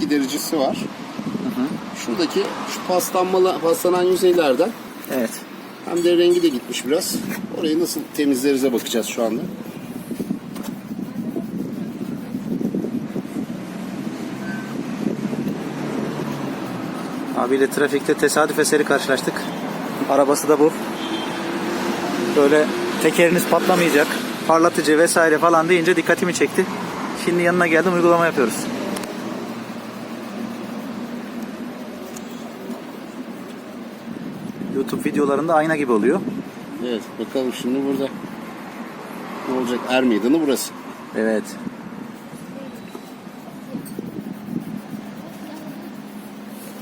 gidericisi var. Şuradaki şu paslanmalı, paslanan yüzeylerden Evet. hem de rengi de gitmiş biraz. Orayı nasıl temizlerize bakacağız şu anda. Abiyle trafikte tesadüf eseri karşılaştık. Arabası da bu. Böyle tekeriniz patlamayacak, parlatıcı vesaire falan deyince dikkatimi çekti. Şimdi yanına geldim uygulama yapıyoruz. YouTube videolarında ayna gibi oluyor. Evet bakalım şimdi burada ne olacak? Er meydanı burası. Evet.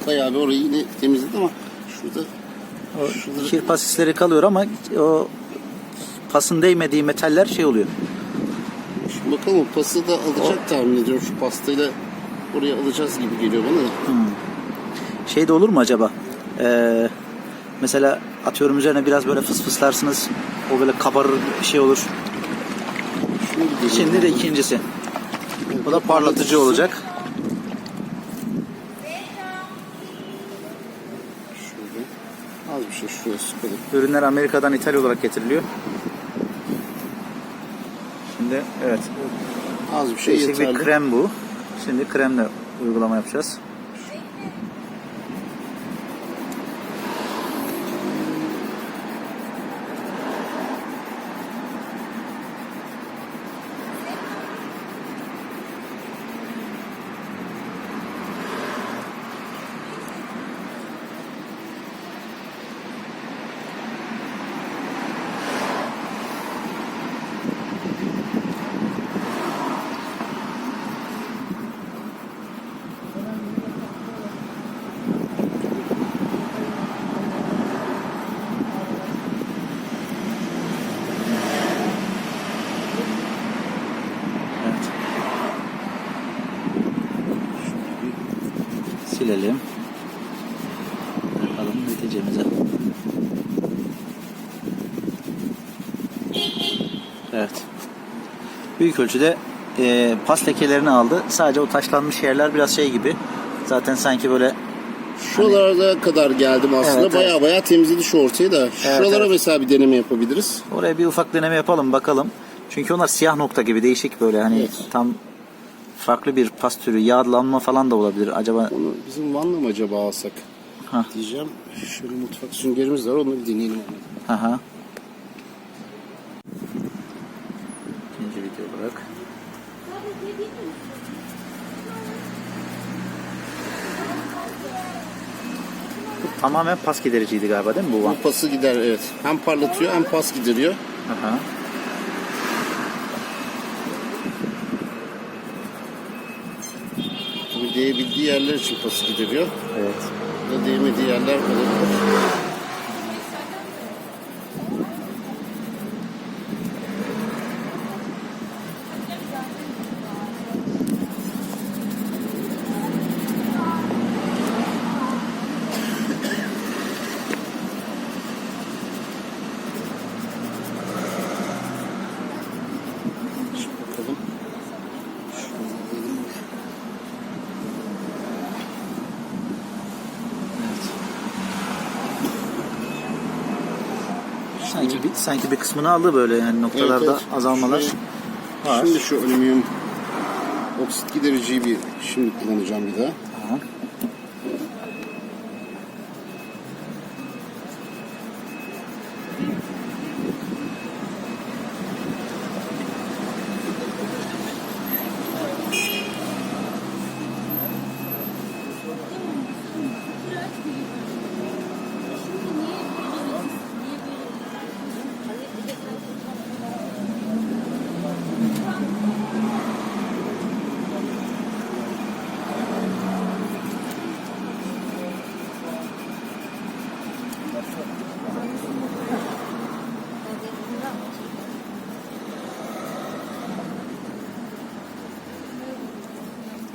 Bayağı bir orayı yine temizledi ama şurada şurada Kir pasisleri kalıyor ama o pasın değmediği metaller şey oluyor. Şimdi bakalım pası da alacak tahmin ediyorum şu pastayla oraya alacağız gibi geliyor bana da. Şey de olur mu acaba? Ee, mesela atıyorum üzerine biraz böyle fıs fıslarsınız. O böyle kabarır bir şey olur. Bir. Şimdi de ikincisi. Bu da parlatıcı olacak. Az bir şey şuraya sıkalım. Ürünler Amerika'dan ithal olarak getiriliyor. Şimdi evet. Az bir şey Değişik bir yeterli. krem bu. Şimdi kremle uygulama yapacağız. Silelim. Bakalım neticemize. Evet. Büyük ölçüde e, pas lekelerini aldı. Sadece o taşlanmış yerler biraz şey gibi. Zaten sanki böyle Şuralara kadar geldim aslında. Evet, baya baya temizledi şu ortayı da. Şuralara evet. mesela bir deneme yapabiliriz. oraya bir ufak deneme yapalım bakalım. Çünkü onlar siyah nokta gibi değişik böyle hani Evet. tam farklı bir pas türü yağlanma falan da olabilir. Acaba Onu bizim Van'la mı acaba alsak? Hah. Diyeceğim. Şöyle mutfak süngerimiz var. Onu bir deneyelim. Aha. İkinci video olarak. Bu tamamen pas gidericiydi galiba değil mi bu van? Bu pası gider evet. Hem parlatıyor hem pas gideriyor. Aha. Değebildiği yerler için pası gideriyor. Evet. Da değmediği yerler olabilir. Sanki bir, sanki bir kısmını aldı böyle yani noktalarda Evet, evet. azalmalar Şurayı- var. Şimdi şu alüminyum oksit gidericiyi bir şimdi kullanacağım bir daha.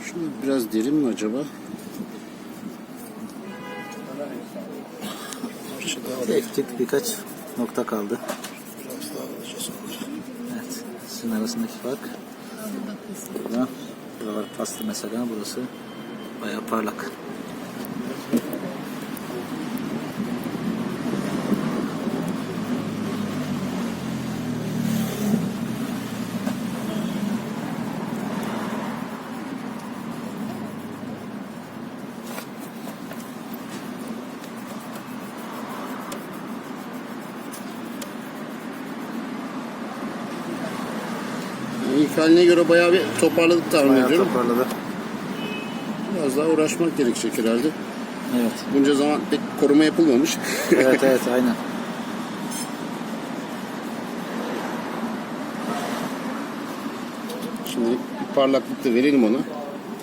Şunu biraz derin mi acaba? Tek tek birkaç nokta kaldı. Evet. Sizin arasındaki fark. Burada. Buralar paslı mesela. Burası Bayağı parlak. İlk haline göre bayağı bir toparladık tahmin Bayağı ediyorum. toparladı. Biraz daha uğraşmak gerekecek herhalde. Evet. Bunca zaman pek koruma yapılmamış. Evet evet aynen. Şimdi bir parlaklık da verelim ona.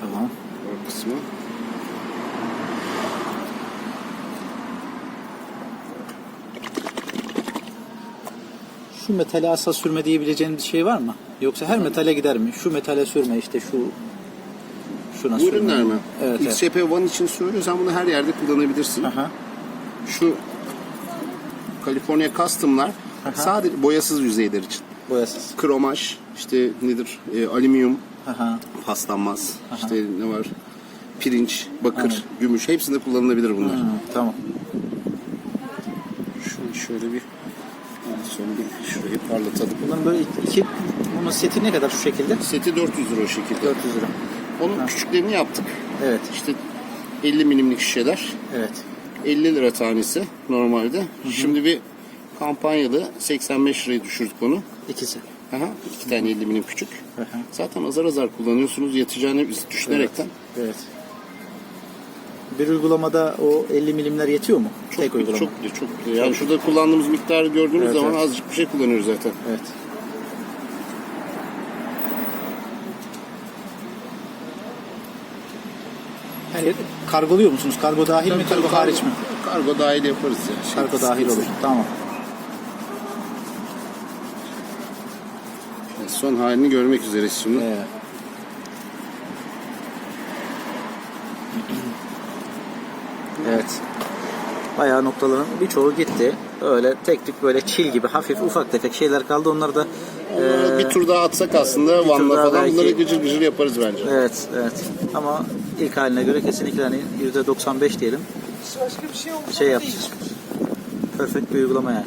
Tamam. O kısmı. Şu metale asla sürme diyebileceğiniz bir şey var mı? Yoksa her metale gider mi? Şu metale sürme işte şu şuna Bu sürme. ürünler mi? Evet. evet. XCP One için söylüyorsan bunu her yerde kullanabilirsin. Aha. Şu California Custom'lar Aha. sadece boyasız yüzeyler için. Boyasız. Kromaj, işte nedir, e, alüminyum, Aha. paslanmaz, işte ne var, pirinç, bakır, Aynen. gümüş hepsinde kullanılabilir bunlar. Hı, tamam. Şunu şöyle bir son bir şurayı parlatalım. Bunların böyle iki bunun seti ne kadar şu şekilde? Seti 400 lira o şekilde. 400 lira. Onun küçüklerini yaptık. Evet. İşte 50 milimlik şişeler. Evet. 50 lira tanesi normalde. Şimdi bir kampanyalı 85 liraya düşürdük onu. İkisi. Aha, iki tane 50 milim küçük. Hı hı. Zaten azar azar kullanıyorsunuz yatacağını biz düşünerekten. Evet. Bir uygulamada o 50 milimler yetiyor mu? Çok Tek uygulama. çok çok. Yani şurada kullandığımız miktarı gördüğünüz Evet, zaman evet. azıcık bir şey kullanıyoruz zaten. Evet. Yani kargoluyor musunuz? Kargo dahil mi, kargo hariç mi? Kargo dahil yaparız ya. Şey, Kargo dahil olur. Tamam. Son halini görmek üzereyiz şimdi. Evet. Bayağı noktaların birçoğu gitti. Öyle tek tük böyle çil gibi hafif ufak tefek şeyler kaldı. Onlar da Onları eee, bir tur daha atsak aslında Van'la falan belki- bunları gıcır gıcır yaparız bence. Evet, evet. Ama ilk haline göre kesinlikle hani %95 diyelim. Şey yaptık. Perfect bir uygulama yani.